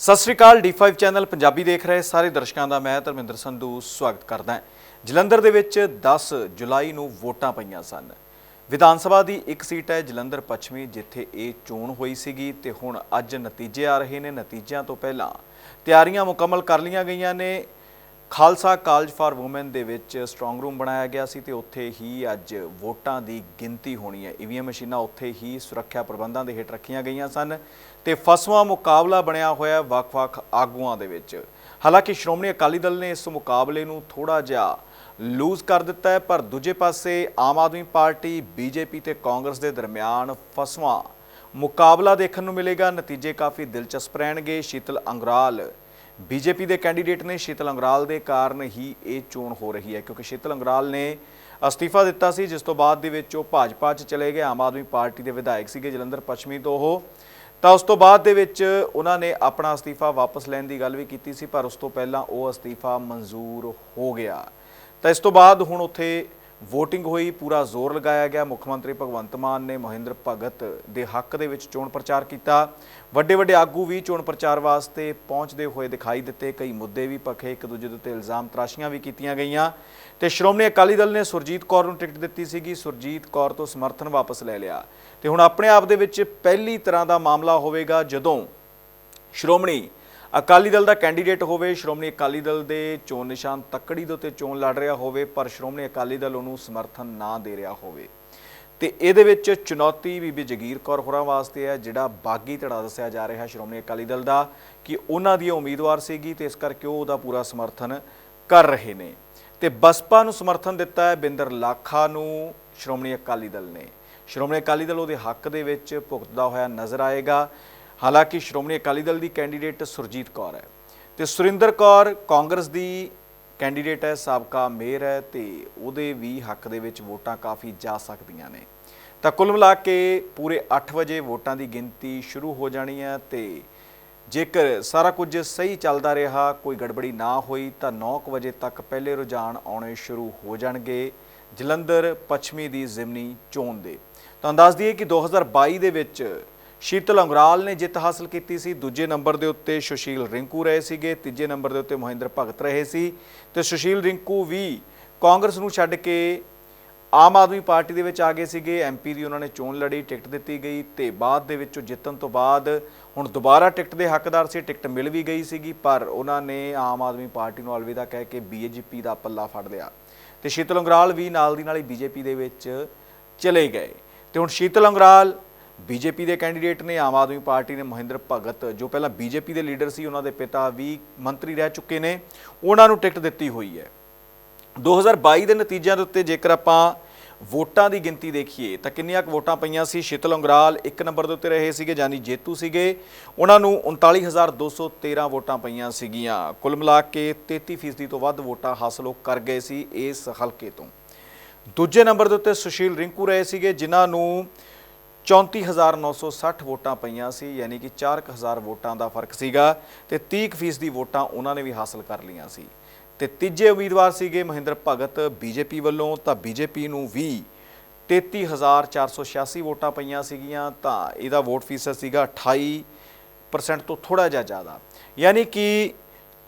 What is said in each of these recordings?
ਸਤਿ ਸ਼੍ਰੀ ਅਕਾਲ D5 channel Punjabi ਦੇਖ ਰਹੇ ਸਾਰੇ ਦਰਸ਼ਕਾਂ ਦਾ, ਮੈਂ ਧਰਮਿੰਦਰ ਸੰਧੂ ਸਵਾਗਤ ਕਰਦਾ ਹਾਂ। ਜਲੰਧਰ ਦੇ ਵਿੱਚ 10 ਜੁਲਾਈ ਨੂੰ ਵੋਟਾਂ ਪਈਆਂ ਸਨ। ਵਿਧਾਨ ਸਭਾ ਦੀ ਇੱਕ ਸੀਟ ਹੈ ਜਲੰਧਰ ਪੱਛਮੀ, ਜਿੱਥੇ ਇਹ ਚੋਣ ਹੋਈ ਸੀਗੀ ਤੇ ਹੁਣ ਅੱਜ ਨਤੀਜੇ ਆ ਰਹੇ ਨੇ। ਨਤੀਜਿਆਂ ਤੋਂ ਪਹਿਲਾਂ ਤਿਆਰੀਆਂ ਮੁਕੰਮਲ ਕਰ ਲਈਆਂ ਗਈਆਂ ਨੇ। ਖਾਲਸਾ ਕਾਲਜ ਫਾਰ ਔਮਨ ਦੇ ਵਿੱਚ ਸਟਰੋਂਗ ਰੂਮ ਬਣਾਇਆ ਗਿਆ ਸੀ ਤੇ ਉੱਥੇ ਹੀ ਅੱਜ ਵੋਟਾਂ ਦੀ ਗਿਣਤੀ ਹੋਣੀ ਹੈ। ਈਵੀਐਮ ਮਸ਼ੀਨਾਂ ਉੱਥੇ ਹੀ ਸੁਰੱਖਿਆ ਪ੍ਰਬੰਧਾਂ ਦੇ ਹੇਠ ਰੱਖੀਆਂ ਗਈਆਂ ਸਨ ਤੇ ਫਸਵਾ ਮੁਕਾਬਲਾ ਬਣਿਆ ਹੋਇਆ ਵੱਖ-ਵੱਖ ਆਗੂਆਂ ਦੇ ਵਿੱਚ। ਹਾਲਾਂਕਿ ਸ਼੍ਰੋਮਣੀ ਅਕਾਲੀ ਦਲ ਨੇ ਇਸ ਮੁਕਾਬਲੇ ਨੂੰ ਥੋੜਾ ਜਿਹਾ ਲੂਜ਼ ਕਰ ਦਿੱਤਾ ਹੈ, ਪਰ ਦੂਜੇ ਪਾਸੇ ਆਮ ਆਦਮੀ ਪਾਰਟੀ, ਬੀਜੇਪੀ ਤੇ ਕਾਂਗਰਸ ਦੇ ਦਰਮਿਆਨ ਫਸਵਾ ਮੁਕਾਬਲਾ ਦੇਖਣ ਨੂੰ ਮਿਲੇਗਾ। ਨਤੀਜੇ ਕਾਫੀ ਦਿਲਚਸਪ ਰਹਿਣਗੇ। ਸ਼ੀਤਲ ਅੰਗਰਾਲ ਬੀਜੇਪੀ ਦੇ ਕੈਂਡੀਡੇਟ ਨੇ ਸ਼ੀਤਲ ਅੰਗਰਾਲ ਦੇ ਕਾਰਨ ਹੀ ਇਹ ਚੋਣ ਹੋ ਰਹੀ ਹੈ, ਕਿਉਂਕਿ ਸ਼ੀਤਲ ਅੰਗਰਾਲ ਨੇ ਅਸਤੀਫਾ ਦਿੱਤਾ ਸੀ, ਜਿਸ ਤੋਂ ਬਾਅਦ ਦੇ ਵਿੱਚ ਉਹ ਭਾਜਪਾ 'ਚ ਚਲੇ ਗਏ, ਆਮ ਆਦਮੀ ਪਾਰਟੀ ਦੇ ਵਿਧਾਇਕ ਸੀਗੇ ਜਲੰਧਰ ਪੱਛਮੀ ਤੋਂ ਉਹ। ਤਾਂ ਉਸ ਤੋਂ ਬਾਅਦ ਦੇ ਵਿੱਚ ਉਹਨਾਂ ਨੇ ਆਪਣਾ ਅਸਤੀਫਾ ਵਾਪਸ ਲੈਣ ਦੀ ਗੱਲ ਵੀ ਕੀਤੀ ਸੀ, ਪਰ ਉਸ ਤੋਂ ਪਹਿਲਾਂ ਉਹ ਅਸਤੀਫਾ ਮਨਜ਼ੂਰ ਹੋ ਗਿਆ। ਤਾਂ ਇਸ ਤੋਂ ਬਾਅਦ ਹੁਣ ਉੱਥੇ ਵੋਟਿੰਗ ਹੋਈ, ਪੂਰਾ ਜ਼ੋਰ ਲਗਾਇਆ ਗਿਆ। ਮੁੱਖ ਮੰਤਰੀ ਭਗਵੰਤ ਮਾਨ ਨੇ ਮਹਿੰਦਰ ਭਗਤ ਦੇ ਹੱਕ ਦੇ ਵਿੱਚ ਚੋਣ ਪ੍ਰਚਾਰ ਕੀਤਾ। ਵੱਡੇ ਵੱਡੇ ਆਗੂ ਵੀ ਚੋਣ ਪ੍ਰਚਾਰ ਵਾਸਤੇ ਪਹੁੰਚਦੇ ਹੋਏ ਦਿਖਾਈ ਦਿੱਤੇ। ਕਈ ਮੁੱਦੇ ਵੀ ਪੱਖੇ, ਇੱਕ ਦੂਜੇ ਦੇ ਉੱਤੇ ਇਲਜ਼ਾਮ ਤਰਾਸ਼ੀਆਂ ਵੀ ਕੀਤੀਆਂ ਗਈਆਂ। ਤੇ ਸ਼੍ਰੋਮਣੀ ਅਕਾਲੀ ਦਲ ਨੇ ਸੁਰਜੀਤ ਕੌਰ ਨੂੰ ਟਿਕਟ ਦਿੱਤੀ ਸੀਗੀ। ਸੁਰਜੀਤ ਕੌਰ ਤੋਂ ਸਮਰਥਨ ਵਾਪਸ ਲੈ ਲਿਆ। ਤੇ ਹੁਣ ਆਪਣੇ ਆਪ ਦੇ ਵਿੱਚ ਪਹਿਲੀ ਤਰ੍ਹਾਂ ਦਾ ਮਾਮਲਾ ਹੋਵੇਗਾ ਜਦੋਂ ਸ਼੍ਰੋਮਣੀ ਅਕਾਲੀ ਦਲ ਦਾ ਕੈਂਡੀਡੇਟ ਹੋਵੇ, ਸ਼੍ਰੋਮਣੀ ਅਕਾਲੀ ਦਲ ਦੇ ਚੋਣ ਨਿਸ਼ਾਨ ਤੱਕੜੀ ਦੇ ਉੱਤੇ ਚੋਣ ਲੜ ਰਿਹਾ ਹੋਵੇ, ਪਰ ਸ਼੍ਰੋਮਣੀ ਅਕਾਲੀ ਦਲ ਉਹਨੂੰ ਸਮਰਥਨ ਨਾ ਦੇ ਰਿਹਾ ਹੋਵੇ। ਤੇ ਇਹਦੇ ਵਿੱਚ ਚੁਣੌਤੀ ਬੀਬੀ ਜਗੀਰ ਕੌਰ ਹੋਰਾਂ ਵਾਸਤੇ ਹੈ, ਜਿਹੜਾ ਬਾਗੀ ਧੜਾ ਦੱਸਿਆ ਜਾ ਰਿਹਾ ਸ਼੍ਰੋਮਣੀ ਅਕਾਲੀ ਦਲ ਦਾ ਕਿ ਉਹਨਾਂ ਦੀ ਉਮੀਦਵਾਰ ਸੀਗੀ ਤੇ ਇਸ ਕਰਕੇ ਉਹ ਉਹਦਾ ਪੂਰਾ ਸਮਰਥਨ ਕਰ ਰਹੇ ਨੇ। ਤੇ ਬਸਪਾ ਨੂੰ ਸਮਰਥਨ ਦਿੱਤਾ ਹੈ ਬਿੰਦਰ ਲਾਖਾ ਨੂੰ ਸ਼੍ਰੋਮਣੀ ਅਕਾਲੀ ਦਲ ਨੇ। ਸ਼੍ਰੋਮਣੀ ਅਕਾਲੀ ਦਲ ਉਹਦੇ ਹੱਕ ਦੇ ਵਿੱਚ ਭੁਗਤਦਾ ਹੋਇਆ ਨਜ਼ਰ ਆਏਗਾ। ਹਾਲਾਂਕਿ ਸ਼੍ਰੋਮਣੀ ਅਕਾਲੀ ਦਲ ਦੀ ਕੈਂਡੀਡੇਟ ਸੁਰਜੀਤ ਕੌਰ ਹੈ ਤੇ ਸੁਰਿੰਦਰ ਕੌਰ ਕਾਂਗਰਸ ਦੀ ਕੈਂਡੀਡੇਟ ਹੈ, ਸਾਬਕਾ ਮੇਅਰ ਹੈ ਤੇ ਉਹਦੇ ਵੀ ਹੱਕ ਦੇ ਵਿੱਚ ਵੋਟਾਂ ਕਾਫੀ ਜਾ ਸਕਦੀਆਂ ਨੇ। ਤਾਂ ਕੁੱਲ ਮਿਲਾ ਕੇ ਪੂਰੇ 8 ਵਜੇ ਵੋਟਾਂ ਦੀ ਗਿਣਤੀ ਸ਼ੁਰੂ ਹੋ ਜਾਣੀ ਹੈ ਤੇ ਜੇਕਰ ਸਾਰਾ ਕੁਝ ਸਹੀ ਚੱਲਦਾ ਰਿਹਾ, ਕੋਈ ਗੜਬੜੀ ਨਾ ਹੋਈ, ਤਾਂ 9 ਵਜੇ ਤੱਕ ਪਹਿਲੇ ਰੁਝਾਨ ਆਉਣੇ ਸ਼ੁਰੂ ਹੋ ਜਾਣਗੇ ਜਲੰਧਰ, ਪੱਛਮੀ ਦੀ ਜ਼ਿਮਨੀ ਚੋਣ ਦੇ। ਤਾਂ ਦੱਸ ਦਈਏ ਕਿ 2022 ਦੇ ਵਿੱਚ ਸ਼ੀਤਲ ਅੰਗਰਾਲ ਨੇ ਜਿੱਤ ਹਾਸਲ ਕੀਤੀ ਸੀ। ਦੂਜੇ ਨੰਬਰ ਦੇ ਉੱਤੇ ਸੁਸ਼ੀਲ ਰਿੰਕੂ ਰਹੇ ਸੀਗੇ। ਤੀਜੇ ਨੰਬਰ ਦੇ ਉੱਤੇ ਮਹਿੰਦਰ ਭਗਤ ਰਹੇ ਸੀ। ਤੇ ਸੁਸ਼ੀਲ ਰਿੰਕੂ ਵੀ ਕਾਂਗਰਸ ਨੂੰ ਛੱਡ ਕੇ ਆਮ ਆਦਮੀ ਪਾਰਟੀ ਦੇ ਵਿੱਚ ਆ ਗਏ ਸੀਗੇ। ਐਮਪੀ ਦੀ ਉਹਨਾਂ ਨੇ ਚੋਣ ਲੜੀ, ਟਿਕਟ ਦਿੱਤੀ ਗਈ ਤੇ ਬਾਅਦ ਦੇ ਵਿੱਚ ਉਹ ਜਿੱਤਣ ਤੋਂ ਬਾਅਦ ਹੁਣ ਦੁਬਾਰਾ ਟਿਕਟ ਦੇ ਹੱਕਦਾਰ ਸੀ, ਟਿਕਟ ਮਿਲ ਵੀ ਗਈ ਸੀਗੀ, ਪਰ ਉਹਨਾਂ ਨੇ ਆਮ ਆਦਮੀ ਪਾਰਟੀ ਨੂੰ ਅਲਵਿਦਾ ਕਹਿ ਕੇ ਬੀਜੇਪੀ ਦਾ ਪੱਲਾ ਫੜ ਲਿਆ। ਤੇ ਸ਼ੀਤਲ ਅੰਗਰਾਲ ਵੀ ਨਾਲ ਦੀ ਨਾਲ ਹੀ ਬੀਜੇਪੀ ਦੇ ਵਿੱਚ ਚਲੇ ਗਏ। ਤੇ ਹੁਣ ਸ਼ੀਤਲ ਅੰਗਰਾਲ ਬੀਜੇਪੀ ਦੇ ਕੈਂਡੀਡੇਟ ਨੇ, ਆਮ ਆਦਮੀ ਪਾਰਟੀ ਨੇ ਮਹਿੰਦਰ ਭਗਤ, ਜੋ ਪਹਿਲਾਂ ਬੀਜੇਪੀ ਦੇ ਲੀਡਰ ਸੀ, ਉਹਨਾਂ ਦੇ ਪਿਤਾ ਵੀ ਮੰਤਰੀ ਰਹਿ ਚੁੱਕੇ ਨੇ, ਉਹਨਾਂ ਨੂੰ ਟਿਕਟ ਦਿੱਤੀ ਹੋਈ ਹੈ। 2022 ਦੇ ਨਤੀਜਿਆਂ ਦੇ ਉੱਤੇ ਜੇਕਰ ਆਪਾਂ ਵੋਟਾਂ ਦੀ ਗਿਣਤੀ ਦੇਖੀਏ, ਤਾਂ ਕਿੰਨੀਆਂ ਕੁ ਵੋਟਾਂ ਪਈਆਂ ਸੀ? ਸ਼ੀਤਲ ਅੰਗਰਾਲ ਇੱਕ ਨੰਬਰ ਦੇ ਉੱਤੇ ਰਹੇ ਸੀਗੇ, ਜਾਨੀ ਜੇਤੂ ਸੀਗੇ। ਉਹਨਾਂ ਨੂੰ 39213 ਵੋਟਾਂ ਪਈਆਂ ਸੀਗੀਆਂ। ਕੁੱਲ ਮਿਲਾ ਕੇ 33% ਤੋਂ ਵੱਧ ਵੋਟਾਂ ਹਾਸਲ ਉਹ ਕਰ ਗਏ ਸੀ ਇਸ ਹਲਕੇ ਤੋਂ। ਦੂਜੇ ਨੰਬਰ ਦੇ ਉੱਤੇ ਸੁਸ਼ੀਲ ਰਿੰਕੂ ਰਹੇ ਸੀਗੇ, ਜਿਨ੍ਹਾਂ ਨੂੰ 34960 ਵੋਟਾਂ ਪਈਆਂ ਸੀ, ਯਾਨੀ ਕਿ 4000 ਵੋਟਾਂ ਦਾ ਫ਼ਰਕ ਸੀਗਾ ਤੇ 30% ਦੀ ਵੋਟਾਂ ਉਹਨਾਂ ਨੇ ਵੀ ਹਾਸਲ ਕਰ ਲਈਆਂ ਸੀ। ਤੇ ਤੀਜੇ ਉਮੀਦਵਾਰ ਸੀਗੇ ਮਹਿੰਦਰ ਭਗਤ ਬੀਜੇਪੀ ਵੱਲੋਂ, ਤਾਂ ਬੀਜੇਪੀ ਨੂੰ ਵੀ 33486 ਵੋਟਾਂ ਪਈਆਂ ਸੀਗੀਆਂ, ਤਾਂ ਇਹਦਾ ਵੋਟ ਫੀਸਦ ਸੀਗਾ 28% ਤੋਂ ਥੋੜਾ ਜਿਹਾ ਜ਼ਿਆਦਾ। ਯਾਨੀ ਕਿ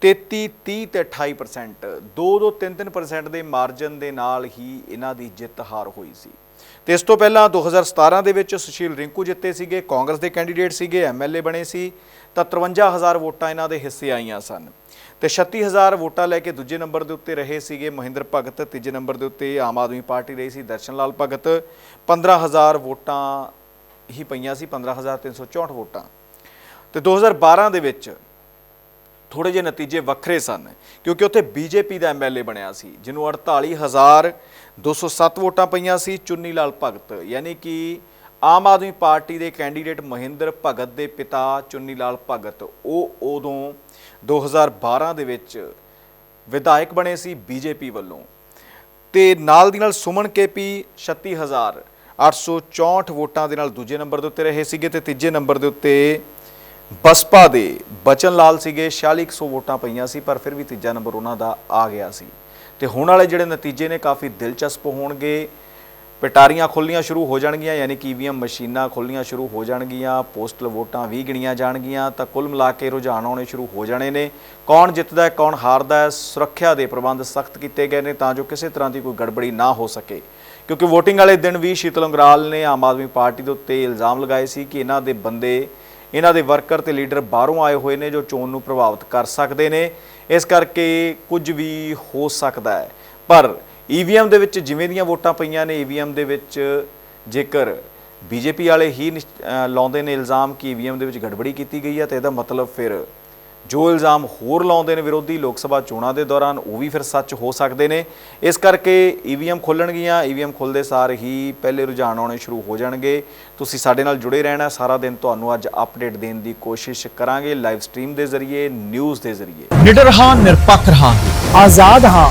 33 30 ਤੇ 28% 2 2 3 3% ਦੇ ਮਾਰਜਨ ਦੇ ਨਾਲ ਹੀ ਇਹਨਾਂ ਦੀ ਜਿੱਤ ਹਾਰ ਹੋਈ ਸੀ। ਤੇ ਇਸ ਤੋਂ ਪਹਿਲਾਂ 2017 ਦੇ ਵਿੱਚ ਸੁਸ਼ੀਲ ਰਿੰਕੂ ਜਿੱਤੇ ਸੀਗੇ, ਕਾਂਗਰਸ ਦੇ ਕੈਂਡੀਡੇਟ ਸੀਗੇ ਐਮਐਲਏ ਬਣੇ ਸੀ, ਤਾਂ 53000 ਵੋਟਾਂ ਇਹਨਾਂ ਦੇ ਹਿੱਸੇ ਆਈਆਂ ਸਨ। ਤੇ 36000 ਵੋਟਾਂ ਲੈ ਕੇ ਦੂਜੇ ਨੰਬਰ ਦੇ ਉੱਤੇ ਰਹੇ ਸੀਗੇ ਮਹਿੰਦਰ ਭਗਤ, ਤੀਜੇ ਨੰਬਰ ਦੇ ਉੱਤੇ ਆਮ ਆਦਮੀ ਪਾਰਟੀ ਰਹੀ ਸੀ ਦਰਸ਼ਨ ਲਾਲ ਭਗਤ 15000 ਵੋਟਾਂ ਹੀ ਪਈਆਂ ਸੀ 15364 ਵੋਟਾਂ। ਤੇ 2012 ਦੇ ਵਿੱਚ ਥੋੜੇ ਜਿਹੇ ਨਤੀਜੇ ਵੱਖਰੇ ਸਨ, ਕਿਉਂਕਿ ਉੱਥੇ ਬੀਜੇਪੀ ਦਾ ਐਮਐਲਏ ਬਣਿਆ ਸੀ, ਜਿਹਨੂੰ 48207 ਵੋਟਾਂ ਪਈਆਂ ਸੀ ਚੁੰਨੀ ਲਾਲ ਭਗਤ, ਯਾਨੀ ਕਿ ਆਮ ਆਦਮੀ ਪਾਰਟੀ ਦੇ ਕੈਂਡੀਡੇਟ ਮਹਿੰਦਰ ਭਗਤ ਦੇ ਪਿਤਾ ਚੁੰਨੀ ਲਾਲ ਭਗਤ, ਉਹ ਉਦੋਂ 2012 ਦੇ ਵਿੱਚ ਵਿਧਾਇਕ ਬਣੇ ਸੀ ਬੀਜੇਪੀ ਵੱਲੋਂ। ਤੇ ਨਾਲ ਦੀ ਨਾਲ ਸੁਮਨ ਕੇਪੀ 36864 ਵੋਟਾਂ ਦੇ ਨਾਲ ਦੂਜੇ ਨੰਬਰ ਦੇ ਉੱਤੇ ਰਹੇ ਸੀਗੇ ਤੇ ਤੀਜੇ ਨੰਬਰ ਦੇ ਉੱਤੇ ਬਸਪਾ ਦੇ ਬਚਨ ਲਾਲ ਸੀਗੇ 4600 ਵੋਟਾਂ ਪਈਆਂ ਸੀ, ਪਰ ਫਿਰ ਵੀ ਤੀਜਾ ਨੰਬਰ ਉਹਨਾਂ ਦਾ ਆ ਗਿਆ ਸੀ। ਤੇ ਹੁਣ ਵਾਲੇ ਜਿਹੜੇ ਨਤੀਜੇ ਨੇ ਕਾਫੀ ਦਿਲਚਸਪ ਹੋਣਗੇ। ਪਟਾਰੀਆਂ ਖੁੱਲ੍ਹਣੀਆਂ ਸ਼ੁਰੂ ਹੋ ਜਾਣਗੀਆਂ, ਯਾਨੀ ਕਿ ਈਵੀਐਮ ਮਸ਼ੀਨਾਂ ਖੁੱਲ੍ਹਣੀਆਂ ਸ਼ੁਰੂ ਹੋ ਜਾਣਗੀਆਂ, ਪੋਸਟਲ ਵੋਟਾਂ ਵੀ ਗਿਣੀਆਂ ਜਾਣਗੀਆਂ, ਤਾਂ ਕੁੱਲ ਮਿਲਾ ਕੇ ਰੁਝਾਨ ਆਉਣੇ ਸ਼ੁਰੂ ਹੋ ਜਾਣੇ ਨੇ। ਕੌਣ ਜਿੱਤਦਾ ਹੈ, ਕੌਣ ਹਾਰਦਾ ਹੈ, ਸੁਰੱਖਿਆ ਦੇ ਪ੍ਰਬੰਧ ਸਖਤ ਕੀਤੇ ਗਏ ਨੇ ਤਾਂ ਜੋ ਕਿਸੇ ਤਰ੍ਹਾਂ ਦੀ ਕੋਈ ਗੜਬੜੀ ਨਾ ਹੋ ਸਕੇ। ਕਿਉਂਕਿ VOTING ਵਾਲੇ ਦਿਨ ਵੀ ਸ਼ੀਤਲ ਅੰਗਰਾਲ ਨੇ ਆਮ ਆਦਮੀ ਪਾਰਟੀ ਦੇ ਉੱਤੇ ਇਲਜ਼ਾਮ ਲਗਾਏ ਸੀ ਕਿ ਇਹਨਾਂ ਦੇ ਬੰਦੇ ਇਹਨਾਂ ਦੇ ਵਰਕਰ ਤੇ ਲੀਡਰ ਬਾਹਰੋਂ ਆਏ ਹੋਏ ਨੇ ਜੋ ਚੋਣ ਨੂੰ ਪ੍ਰਭਾਵਿਤ ਕਰ ਸਕਦੇ ਨੇ। ਇਸ ਕਰਕੇ ਕੁਝ ਵੀ ਹੋ ਸਕਦਾ ਹੈ। ਪਰ ਈਵੀਐਮ ਦੇ ਵਿੱਚ ਜਿਵੇਂ ਦੀਆਂ ਵੋਟਾਂ ਪਈਆਂ ਨੇ ਈਵੀਐਮ ਦੇ ਵਿੱਚ ਜੇਕਰ ਬੀਜੇਪੀ ਵਾਲੇ ਹੀ ਨਿਸ਼- ਲਾਉਂਦੇ ਨੇ ਇਲਜ਼ਾਮ ਕਿ ਈਵੀਐਮ ਦੇ ਵਿੱਚ ਗੜਬੜੀ ਕੀਤੀ ਗਈ ਹੈ, ਤਾਂ ਇਹਦਾ ਮਤਲਬ ਫਿਰ ਜੋ ਇਲਜ਼ਾਮ ਹੋਰ ਲਾਉਂਦੇ ਨੇ ਵਿਰੋਧੀ ਲੋਕ ਸਭਾ ਚੋਣਾਂ ਦੇ ਦੌਰਾਨ, ਉਹ ਵੀ ਫਿਰ ਸੱਚ ਹੋ ਸਕਦੇ ਨੇ। ਇਸ ਕਰਕੇ ਈਵੀਐਮ ਖੋਲਣਗੀਆਂ। ਈਵੀਐਮ ਖੁੱਲਦੇ ਸਾਰ ਹੀ ਪਹਿਲੇ ਰੁਝਾਨ ਆਉਣੇ ਸ਼ੁਰੂ ਹੋ ਜਾਣਗੇ। ਤੁਸੀਂ ਸਾਡੇ ਨਾਲ ਜੁੜੇ ਰਹਿਣਾ। ਸਾਰਾ ਦਿਨ ਤੁਹਾਨੂੰ ਅੱਜ ਅਪਡੇਟ ਦੇਣ ਦੀ ਕੋਸ਼ਿਸ਼ ਕਰਾਂਗੇ ਲਾਈਵ ਸਟ੍ਰੀਮ ਦੇ ਜ਼ਰੀਏ ਨਿਊਜ਼ ਦੇ ਜ਼ਰੀਏ। ਨਿਡਰ ਹਾਂ, ਨਿਰਪੱਖ ਹਾਂ ਆਜ਼ਾਦ ਹਾਂ।